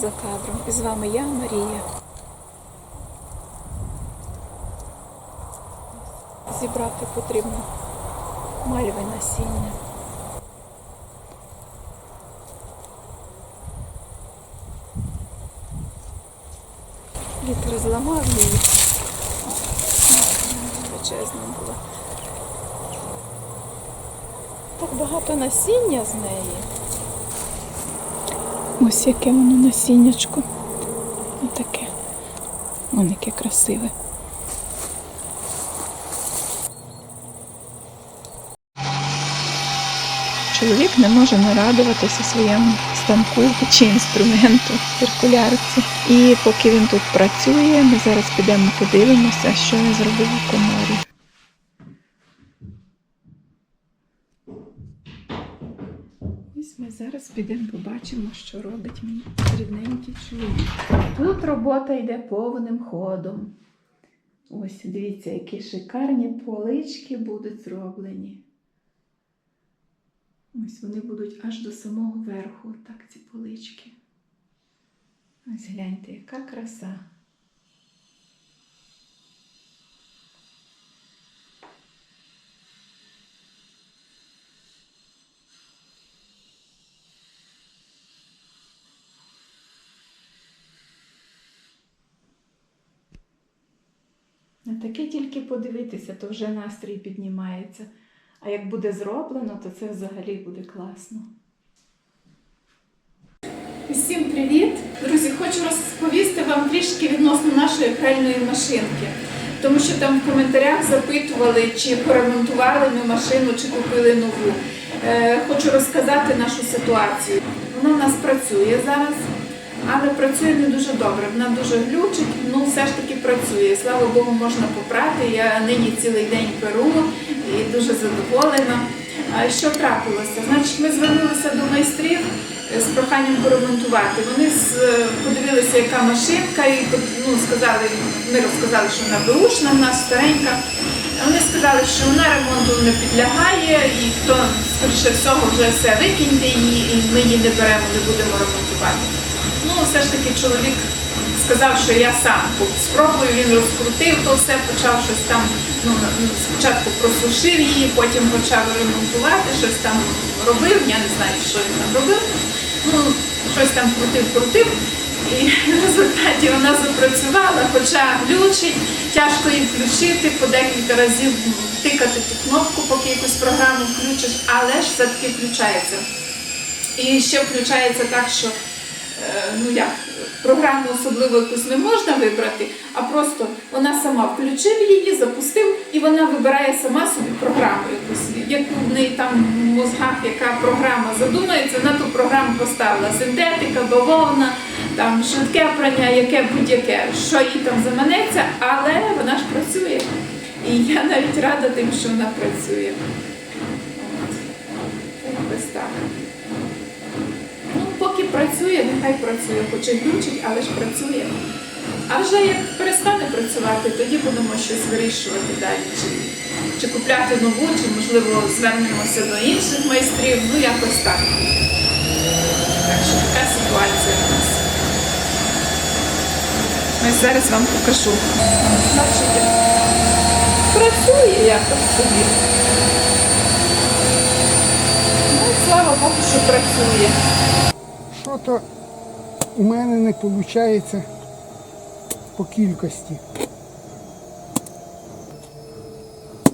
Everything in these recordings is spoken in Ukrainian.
за кадром. І з вами я, Марія. Зібрати потрібно мальви насіння. Вітер зламав її. Величезна була. Так багато насіння з неї. Ось яке воно насіннячко. Отаке. Воно яке красиве. Чоловік не може нарадуватися своєму станку чи інструменту циркулярці. І поки він тут працює, ми зараз підемо подивимося, що він зробив у коморі. Ось ми зараз підемо побачимо, що робить мій рідненький чоловік. Тут робота йде повним ходом. Ось дивіться, які шикарні полички будуть зроблені. Ось вони будуть аж до самого верху, так ці полички. Ось гляньте, яка краса. На таке тільки подивитися, то вже настрій піднімається. А як буде зроблено, то це взагалі буде класно. Всім привіт! Друзі, хочу розповісти вам трішки відносно нашої пральної машинки. Тому що там в коментарях запитували, чи поремонтували ми машину, чи купили нову. Е, хочу розказати нашу ситуацію. Вона в нас працює зараз, але працює не дуже добре. Вона дуже глючить, ну все ж таки працює. Слава Богу, можна попрати. Я нині цілий день перу і дуже задоволена. А що трапилося? Значить, ми звернулися до майстрів з проханням поремонтувати. Вони подивилися, яка машинка, і ну, сказали, ми розказали, що вона беушна, в нас старенька. Вони сказали, що вона ремонту не підлягає, і хто, скоріше всього, вже все викиньте її, і ми її не беремо, не будемо ремонтувати. Ну, все ж таки чоловік сказав, що я сам спробую, він розкрутив то все, почав щось там, ну, ну, спочатку просушив її, потім почав ремонтувати, щось там робив, я не знаю, що він там робив. Ну, щось там крутив, крутив. І в результаті вона запрацювала, хоча глючить, тяжко її включити, по декілька разів тикати ту кнопку, поки якусь програму включиш, але ж все-таки включається. І ще включається так, що е, ну як, програму особливо якусь не можна вибрати, а просто вона сама включив її, запустив, і вона вибирає сама собі програму якусь, яку в неї там в мозгах, яка програма задумається, вона ту програму поставила. Синтетика, бавовна, там швидке прання, яке будь-яке, що їй там заманеться, але вона ж працює. І я навіть рада тим, що вона працює. От. Якось так. Ну, працює, нехай працює, хоч і глючить, але ж працює. А вже як перестане працювати, тоді будемо щось вирішувати далі. Чи, чи купляти нову, чи можливо звернемося до інших майстрів. Ну якось так. Так що така ситуація у нас. Ось зараз вам покажу. Бачите, працює якось собі. Ну, слава Богу, що працює. Що то у мене не виходить по кількості.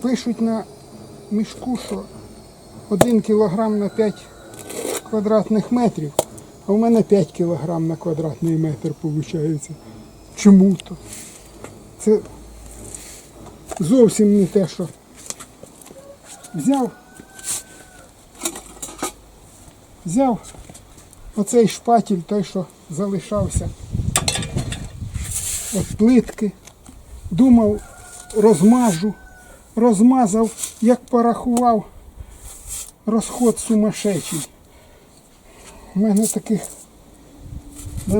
Пишуть на мішку, що 1 кілограм на 5 квадратних метрів, а у мене 5 кілограм на квадратний метр виходить. Чому то? Це зовсім не те, що взяв. Взяв оцей шпатель, той, що залишався від плитки. Думав, розмажу, розмазав, як порахував, розход сумасшедший. У мене таких. У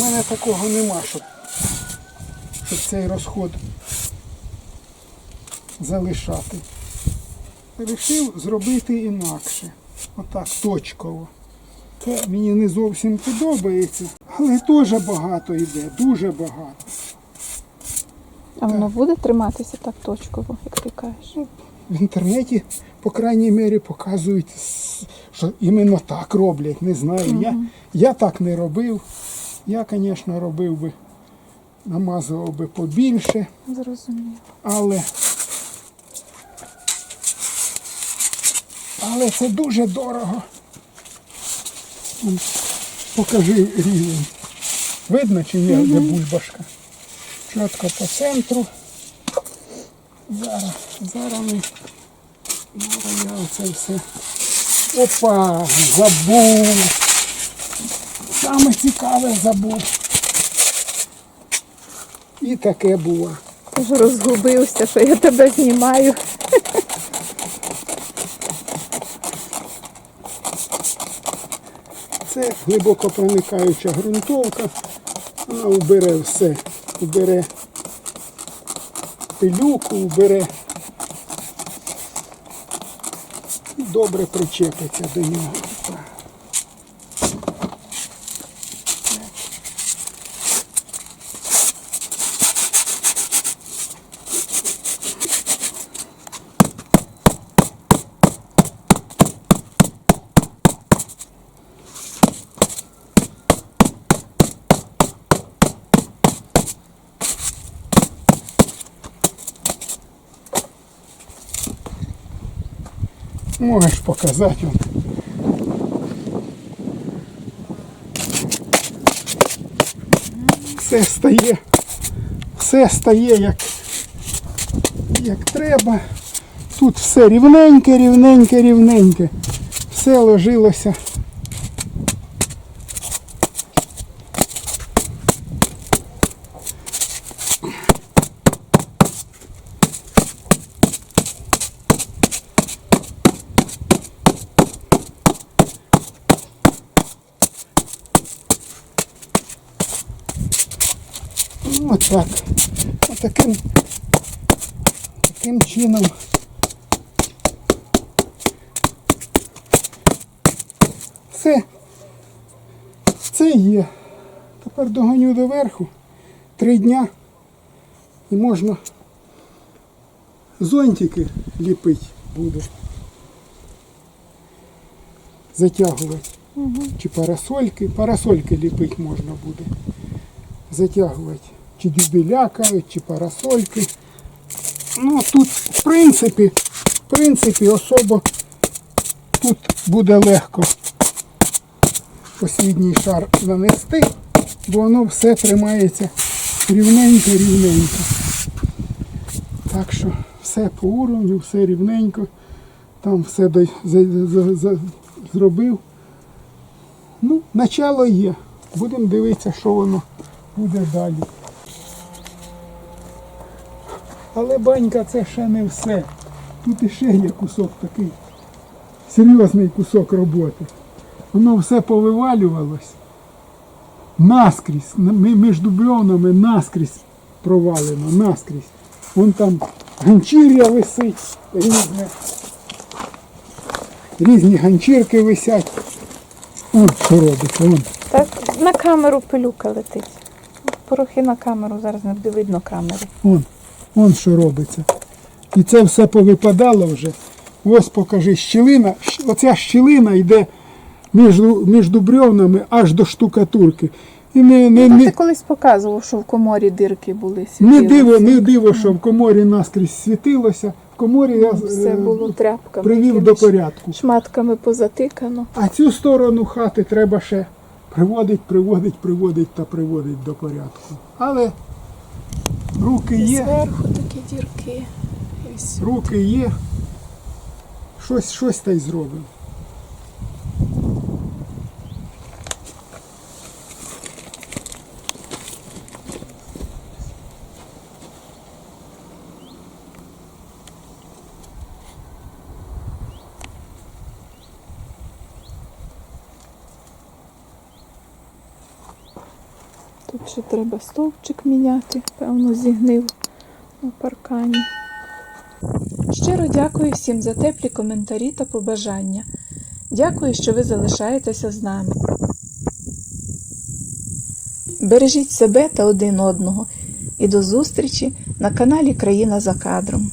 мене такого нема, щоб, щоб цей розход залишати. Рішив зробити інакше. Отак, точково. Це мені не зовсім подобається, але теж багато йде, дуже багато. А воно буде триматися так точково, як ти кажеш? В інтернеті, по крайній мірі, показують, що іменно так роблять. Не знаю. Я, я так не робив. Я, звісно, робив би, намазував би побільше, Зрозуміло. але. Але це дуже дорого. Покажи рівень. Видно чи ні, де бульбашка? Чітко по центру. Зараз, зараз ми. Зараз я оце все. Опа! Забув! Саме цікаве забув. І таке було. Розгубився, що я тебе знімаю. Це глибоко проникаюча ґрунтовка. Вона убере все. Убере пилюку, убере і добре причепиться до нього. Можеш показати. Все стає, все стає як, як треба. Тут все рівненьке, рівненьке, рівненьке. Все ложилося. Ну, от. Отаким, таким чином. Це, це є. Тепер догоню доверху. Три дня і можна зонтики ліпити буду. Затягувати. Чи парасольки. Парасольки ліпити можна буде затягувати. Чи дюбеля чи парасольки. Ну тут, в принципі, в принципі, особо тут буде легко послідній шар нанести, бо воно все тримається рівненько, рівненько. Так що все по уровню, все рівненько. Там все до, за, за, за, зробив. Ну, начало є. Будемо дивитися, що воно буде далі. Але банька це ще не все. Тут іще є кусок такий. Серйозний кусок роботи. Воно все повивалювалось. Наскрізь, м- між дубльонами наскрізь провалено, наскрізь. Вон там ганчір'я висить, різне. Різні ганчірки висять. Вон що робиться, вон. Так на камеру пилюка летить. Порохи на камеру, зараз не видно камери. Вон, вон що робиться. І це все повипадало вже. Ось покажи, щілина. Оця щілина йде між, між бревнами аж до штукатурки. І не, не, Ну, ти колись показував, що в коморі дирки були. не, диво, не диво, що в коморі наскрізь світилося. В коморі я Все е, було тряпками. привів до порядку. Шматками позатикано. А цю сторону хати треба ще приводить, приводить, приводить та приводить до порядку. Але руки І є. зверху такі дірки. І руки є. Щось, щось та й зробимо. Ще треба стовпчик міняти, певно, зігнив на паркані. Щиро дякую всім за теплі коментарі та побажання. Дякую, що ви залишаєтеся з нами. Бережіть себе та один одного і до зустрічі на каналі Країна за кадром.